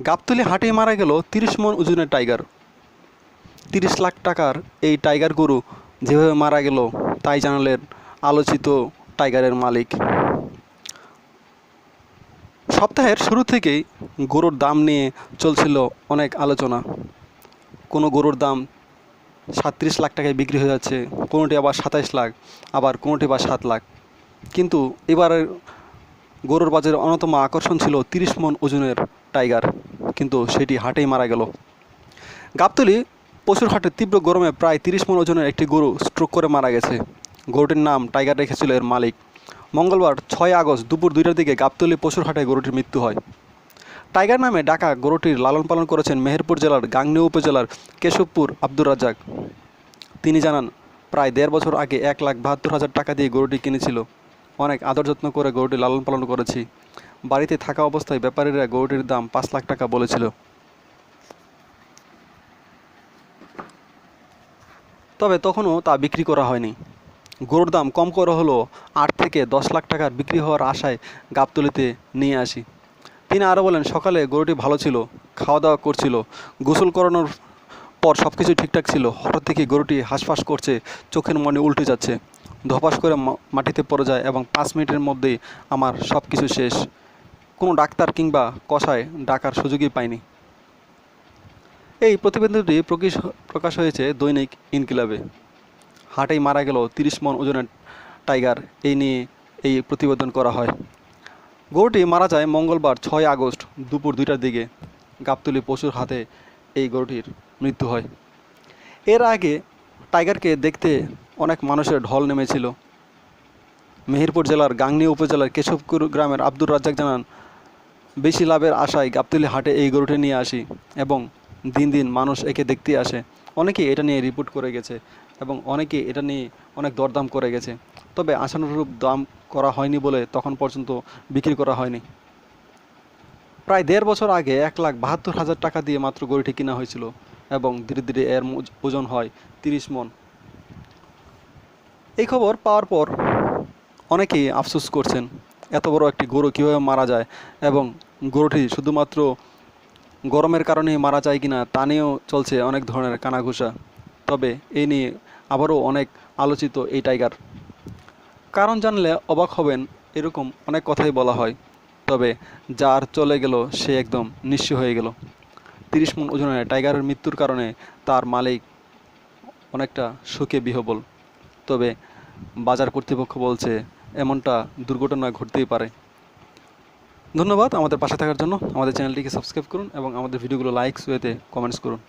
গাবতলি হাটে মারা গেল তিরিশ মন ওজনের টাইগার। তিরিশ লাখ টাকার এই টাইগার গরু যেভাবে মারা গেল তাই জানালেন আলোচিত টাইগারের মালিক। সপ্তাহের শুরু থেকেই গরুর দাম নিয়ে চলছিল অনেক আলোচনা। কোনো গরুর দাম সাতত্রিশ লাখ টাকায় বিক্রি হয়ে যাচ্ছে, কোনোটি আবার সাতাইশ লাখ, আবার কোনোটি বা সাত লাখ। কিন্তু এবারের গরুর বাজারে অন্যতম আকর্ষণ ছিল তিরিশ মন ওজনের টাইগার, কিন্তু সেটি হাটেই মারা গেল। গাবতলি পশুর হাটে তীব্র গরমে প্রায় তিরিশ মন ওজনের একটি গরু স্ট্রোক করে মারা গেছে। গরুটির নাম টাইগার রেখেছিল এর মালিক। মঙ্গলবার ছয় আগস্ট দুপুর দুইটার দিকে গাবতলি পশুর হাটে গরুটির মৃত্যু হয়। টাইগার নামে ডাকা গরুটির লালন পালন করেছেন মেহেরপুর জেলার গাংনী উপজেলার কেশবপুর আব্দুর রাজ্জাক। তিনি জানান, প্রায় দেড় বছর আগে এক লাখ বাহাত্তর হাজার টাকা দিয়ে গরুটি কিনেছিল। অনেক আদর যত্ন করে গরুটি লালন পালন করেছি। বাড়িতে থাকা অবস্থায় ব্যাপারীরা গরুটির দাম পাঁচ লাখ টাকা বলেছিল। তবে তখনও তা বিক্রি করা হয়নি। গরুর দাম কম করে হলো আট থেকে দশ লাখ টাকার বিক্রি হওয়ার আশায় গাবতলিতে নিয়ে আসি। তিনি আরও বলেন, সকালে গরুটি ভালো ছিল খাওয়া দাওয়া করছিল, গোসল করানোর পর সব কিছু ঠিকঠাক ছিল। হঠাৎ থেকে গরুটি হাঁসফাঁস করছে, চোখের মনে উল্টে যাচ্ছে। ধপাস করে মাটিতে পড়ে যায় এবং পাঁচ মিনিটের মধ্যেই আমার সব কিছু শেষ। কোনো ডাক্তার কিংবা কষায় ডাকার সুযোগই পাইনি এই প্রতিবেদনটি প্রকাশ হয়েছে দৈনিক ইনকিলাবে। হাটেই মারা গেল তিরিশ মন ওজনের টাইগার। এই নিয়ে এই প্রতিবেদন করা হয়। গরুটি মারা যায় মঙ্গলবার ছয় আগস্ট দুপুর দুইটার দিকে। গাবতলি পশুর হাতে এই গরুটির মৃত্যু হয়। এর আগে টাইগারকে দেখতে অনেক মানুষের ঢল নেমেছিল। মেহেরপুর জেলার গাংনী উপজেলার কেশবপুর গ্রামের আব্দুর রাজ্জাক জানান, বেশি লাভের আশায় গাবতলি হাটে এই গরুটি নিয়ে আসি এবং দিন দিন মানুষ একে দেখতে আসে। অনেকেই এটা নিয়ে রিপোর্ট করে গেছে এবং অনেকেই এটা নিয়ে অনেক দরদাম করে গেছে। তবে আশানুরূপ দাম করা হয়নি বলে তখন পর্যন্ত বিক্রি করা হয়নি। প্রায় দেড় বছর আগে এক লাখ বাহাত্তর হাজার টাকা দিয়ে মাত্র গরুটি কেনা হয়েছিল এবং ধীরে ধীরে এর ওজন হয় তিরিশ মন। এই খবর পাওয়ার পর অনেকেই আফসোস করছেন, এত বড় একটি গরু কীভাবে মারা যায় এবং গরুটি শুধুমাত্র গরমের কারণেই মারা যায় কিনা তা নিয়েও চলছে অনেক ধরনের কানাঘুষা। তবে এই নিয়ে আবারও অনেক আলোচিত এই টাইগার। কারণ জানলে অবাক হবেন, এরকম অনেক কথাই বলা হয়, তবে যার চলে গেল সে একদম নিঃস্ব হয়ে গেল। তিরিশ মন ওজনের টাইগারের মৃত্যুর কারণে তার মালিক অনেকটা সুখে বিহবল। তবে বাজার কর্তৃপক্ষ বলছে, এমনটা দুর্ঘটনা ঘটতেই পারে। ধন্যবাদ আমাদের পাশে থাকার জন্য। আমাদের চ্যানেলটিকে সাবস্ক্রাইব করুন এবং আমাদের ভিডিওগুলো লাইকস ওয়েতে কমেন্টস করুন।